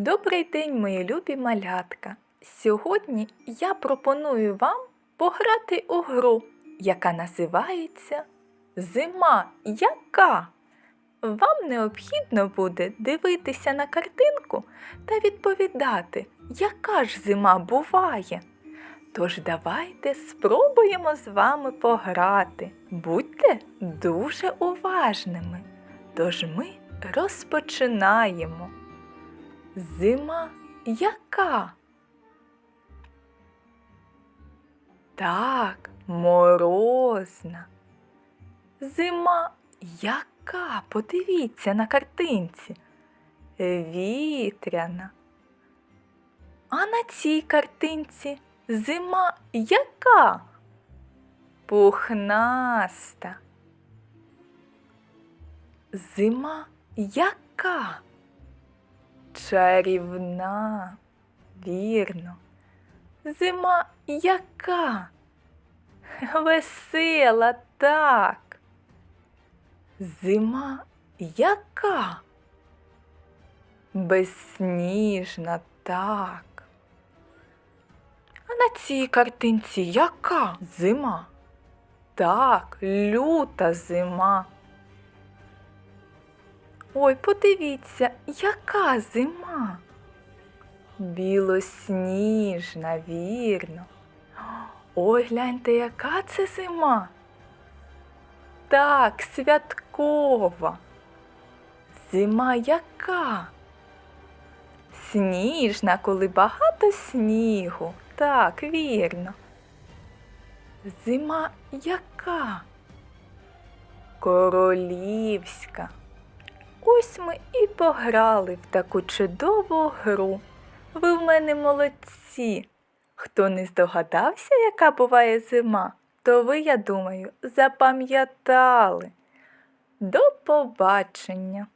Добрий день, мої любі малятка! Сьогодні я пропоную вам пограти у гру, яка називається Зима яка? Вам необхідно буде дивитися на картинку та відповідати, яка ж зима буває. Тож давайте спробуємо з вами пограти. Будьте дуже уважними. Тож ми розпочинаємо. Зима яка? Так, морозна. Зима яка? Подивіться на картинці. Вітряна. А на цій картинці зима яка? Пухнаста. Зима яка? Чарівна, вірно. Зима яка? Весела так. Зима яка? Безсніжна так. А на цій картинці яка зима? Так, люта зима. Ой, подивіться, яка зима. Білосніжна, вірно. Ой, гляньте, яка це зима. Так, святкова. Зима яка? Сніжна, коли багато снігу. Так, вірно. Зима яка? Королівська. Ось ми і пограли в таку чудову гру. Ви в мене молодці. Хто не здогадався, яка буває зима, то ви, я думаю, запам'ятали. До побачення!